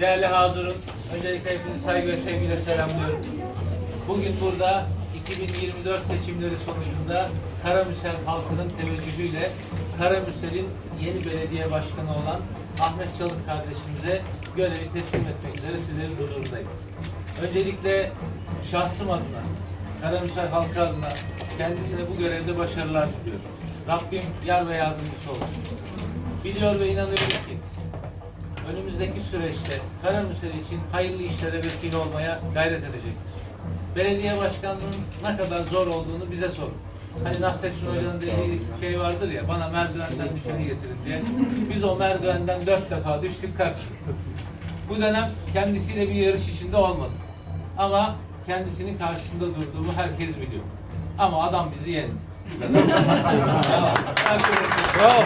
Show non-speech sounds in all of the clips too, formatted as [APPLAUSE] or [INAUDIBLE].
Değerli hazırın, öncelikle hepinizi saygı ve sevgiyle selamlıyorum. Bugün burada 2024 seçimleri sonucunda Karamüsel halkının teveccühüyle Karamüsel'in yeni belediye başkanı olan Ahmet Çalık kardeşimize görevi teslim etmek üzere sizlerin huzurundayım. Öncelikle şahsım adına, Karamüsel halkı adına kendisine bu görevde başarılar diliyorum. Rabbim yar ve yardımcısı olsun. Biliyor ve inanıyorum ki önümüzdeki süreçte Karamüsel için hayırlı işlere vesile olmaya gayret edecektir. Belediye başkanlığının ne kadar zor olduğunu bize sorun. Hani Nasrettin Hoca'nın dediği şey vardır ya, bana merdivenden düşeni getirin diye. Biz o merdivenden dört defa düştük kalktık. Bu dönem kendisiyle bir yarış içinde olmadık. Ama kendisinin karşısında durduğumu herkes biliyor. Ama adam bizi yendi. [LAUGHS] Bravo. Bravo.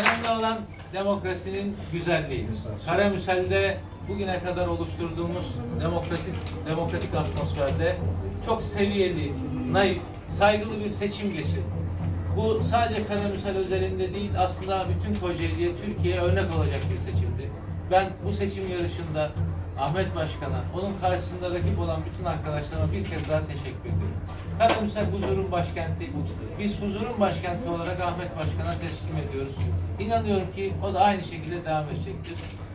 Önemli olan demokrasinin güzelliği. Karamüsel'de bugüne kadar oluşturduğumuz demokratik, demokratik atmosferde çok seviyeli, naif, saygılı bir seçim geçirdik. Bu sadece Karamüsel özelinde değil, aslında bütün Kocaeli'ye, Türkiye'ye örnek olacak bir seçimdi. Ben bu seçim yarışında Ahmet Başkan'a, onun karşısında rakip olan bütün arkadaşlarıma bir kez daha teşekkür ediyorum. Karamüsel huzurun başkenti. Biz huzurun başkenti olarak Ahmet Başkan'a teslim ediyoruz. İnanıyorum ki o da aynı şekilde devam edecektir.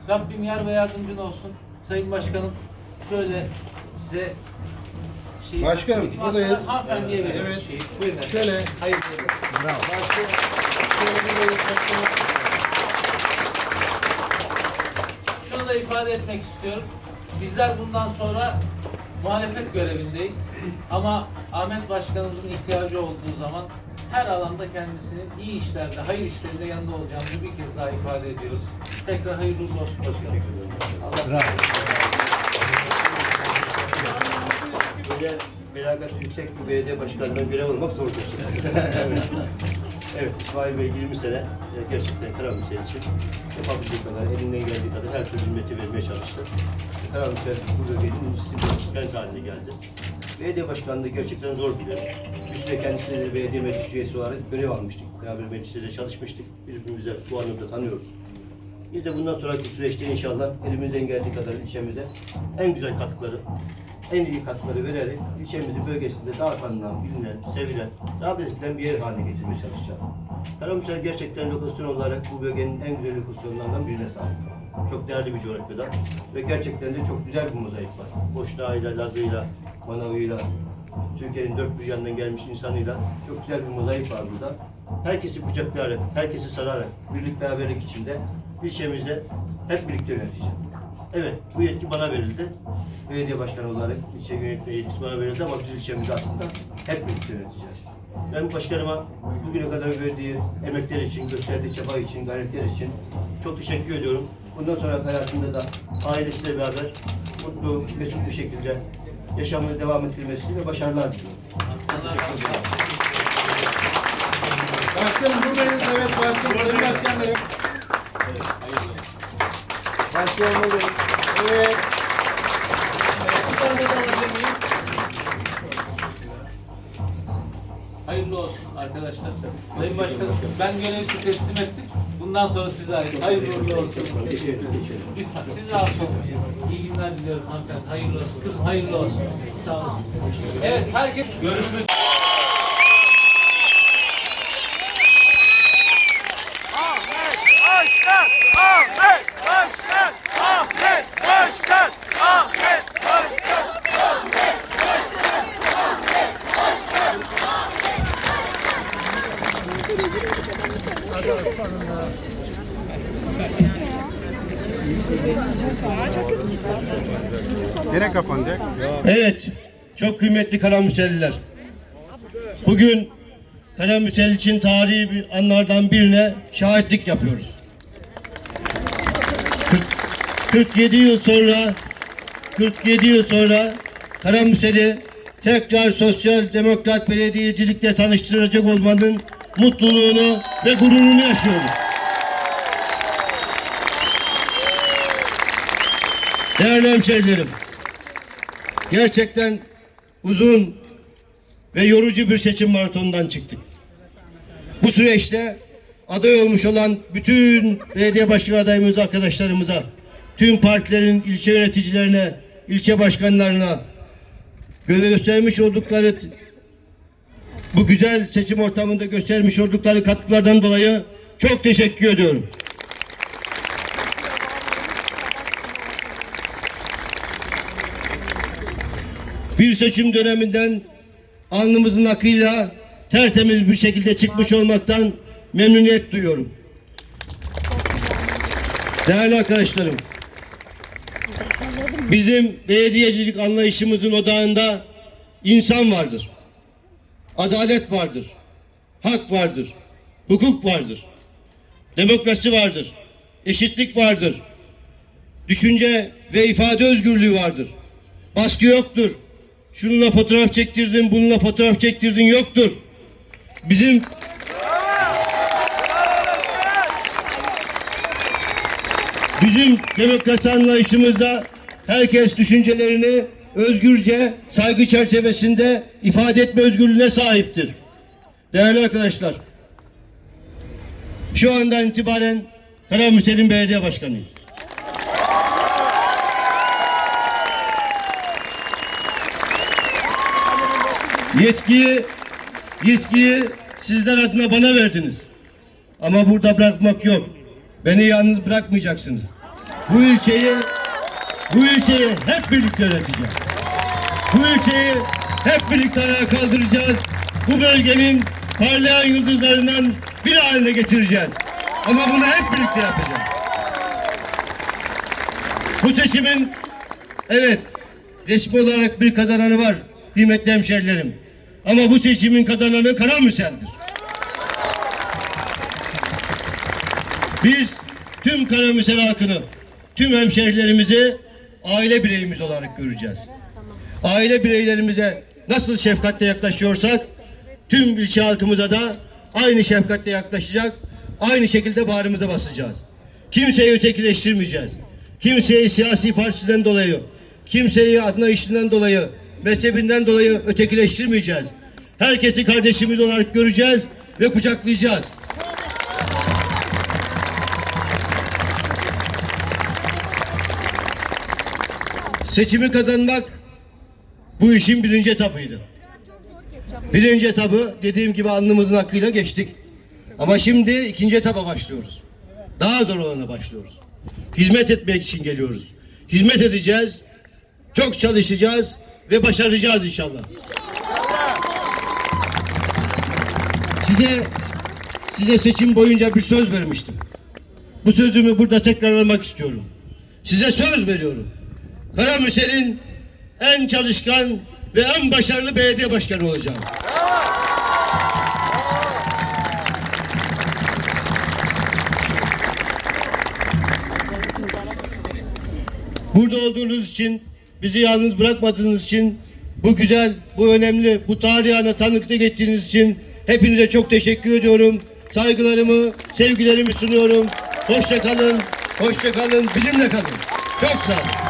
Rabbim yar ve yardımcın olsun. Sayın Başkanım şöyle size şey, Başkanım, buradayız. Hanımefendiye veriyorum Evet. şeyi. Buyurun. Şöyle. Hayır. Bravo. Başkanım, şöyle bir. Şunu da ifade etmek istiyorum. Bizler bundan sonra muhalefet görevindeyiz. Ama Ahmet Başkanımızın ihtiyacı olduğu zaman her alanda kendisinin iyi işlerde, hayır işlerinde yanında olacağımızı bir kez daha ifade ediyoruz. Tekrar hayırlı uğurlu olsun başkanım. Allah Böyle melakat yüksek bir belediye başkanından görev almak zordur. evet. evet, İsmail Bey 20 sene e, gerçekten Karamüsel için yapabildiği kadar, elinden geldiği kadar her türlü hizmeti vermeye çalıştı. Karamüsel bu bölgenin kent haline geldi. Belediye başkanlığı gerçekten zor bir. Biz de kendisiyle belediye meclis üyesi olarak görev almıştık. Beraber mecliste de çalışmıştık. Birbirimize bu anlamda tanıyoruz. Biz de bundan sonraki süreçte inşallah elimizden geldiği kadar ilçemize en güzel katkıları, en iyi katkıları vererek ilçemizi bölgesinde daha tanınan, bilinen, sevilen, daha belirtilen bir yer haline getirmeye çalışacağız. Karamürsel gerçekten lokasyon olarak bu bölgenin en güzel lokasyonlarından birine sahip. Çok değerli bir coğrafyada ve gerçekten de çok güzel bir mozaik var. Boşnağıyla, Lazıyla, Manavıyla, Türkiye'nin dört bir yanından gelmiş insanıyla çok güzel bir mozaik var burada. Herkesi kucaklayarak, herkesi sararak, birlik beraberlik içinde ilçemizde hep birlikte yöneteceğiz. Evet, bu yetki bana verildi. Belediye başkanı olarak ilçe yönetme yetkisi bana verildi ama biz ilçemizi aslında hep birlikte yöneteceğiz. Ben başkanıma bugüne kadar verdiği emekler için, gösterdiği çaba için, gayretler için çok teşekkür ediyorum. Bundan sonra hayatında da ailesiyle beraber mutlu, mesut bir şekilde yaşamını devam ettirmesini ve başarılar diliyorum. Başkanım buradayız. Evet başkanım. Sayın başkanlarım. Başkanım buradayız. Evet. Bir tane de alabilir miyiz? Hayırlı olsun arkadaşlar. Sayın Başkanım ben görevi teslim ettim. Bundan sonra size ait. Hayırlı uğurlu olsun. Lütfen siz rahatsız olmayın. İyi günler diliyoruz hanımefendi. Hayırlı olsun. Kızım hayırlı olsun. Sağ olasın. Evet herkes görüşmek Ahmet Başkan! Ahmet Evet, çok kıymetli Karamüseliler. Bugün Karamüsel için tarihi bir anlardan birine şahitlik yapıyoruz. 40 47 yıl sonra 47 yıl sonra Karamüsel'i tekrar sosyal demokrat belediyecilikle tanıştıracak olmanın mutluluğunu ve gururunu yaşıyoruz. Değerli hemşehrilerim, gerçekten uzun ve yorucu bir seçim maratonundan çıktık. Bu süreçte aday olmuş olan bütün belediye başkan adayımız arkadaşlarımıza, tüm partilerin ilçe yöneticilerine, ilçe başkanlarına göstermiş oldukları bu güzel seçim ortamında göstermiş oldukları katkılardan dolayı çok teşekkür ediyorum. Bir seçim döneminden alnımızın akıyla tertemiz bir şekilde çıkmış olmaktan memnuniyet duyuyorum. Değerli arkadaşlarım, bizim belediyecilik anlayışımızın odağında insan vardır. Adalet vardır. Hak vardır. Hukuk vardır. Demokrasi vardır. Eşitlik vardır. Düşünce ve ifade özgürlüğü vardır. Baskı yoktur. Şununla fotoğraf çektirdin, bununla fotoğraf çektirdin yoktur. Bizim Bizim demokrasi anlayışımızda herkes düşüncelerini özgürce, saygı çerçevesinde ifade etme özgürlüğüne sahiptir. Değerli arkadaşlar, şu andan itibaren Karamürsel'in belediye başkanıyım. Yetkiyi, yetkiyi sizler adına bana verdiniz. Ama burada bırakmak yok. Beni yalnız bırakmayacaksınız. Bu ilçeyi, bu ilçeyi hep birlikte yöneteceğiz. Bu ilçeyi hep birlikte ayağa kaldıracağız. Bu bölgenin parlayan yıldızlarından bir haline getireceğiz. Ama bunu hep birlikte yapacağız. Bu seçimin evet resmi olarak bir kazananı var kıymetli hemşerilerim. Ama bu seçimin kazananı Karamürsel'dir. Biz tüm Karamürsel halkını, tüm hemşehrilerimizi aile bireyimiz olarak göreceğiz. Aile bireylerimize nasıl şefkatle yaklaşıyorsak tüm ilçe halkımıza da aynı şefkatle yaklaşacak, aynı şekilde bağrımıza basacağız. Kimseyi ötekileştirmeyeceğiz. Kimseyi siyasi partisinden dolayı, kimseyi adına işinden dolayı, mezhebinden dolayı ötekileştirmeyeceğiz. Herkesi kardeşimiz olarak göreceğiz ve kucaklayacağız. Seçimi kazanmak bu işin birinci etapıydı. Birinci etabı dediğim gibi alnımızın hakkıyla geçtik. Ama şimdi ikinci etaba başlıyoruz. Daha zor olana başlıyoruz. Hizmet etmek için geliyoruz. Hizmet edeceğiz, çok çalışacağız ve başaracağız inşallah. Size size seçim boyunca bir söz vermiştim. Bu sözümü burada tekrarlamak istiyorum. Size söz veriyorum. Karamürsel'in en çalışkan ve en başarılı belediye başkanı olacağım. Burada olduğunuz için, bizi yalnız bırakmadığınız için, bu güzel, bu önemli, bu tarihi ana tanıklık ettiğiniz için hepinize çok teşekkür ediyorum. Saygılarımı, sevgilerimi sunuyorum. Hoşça kalın, hoşça kalın, bizimle kalın. Çok sağ olun.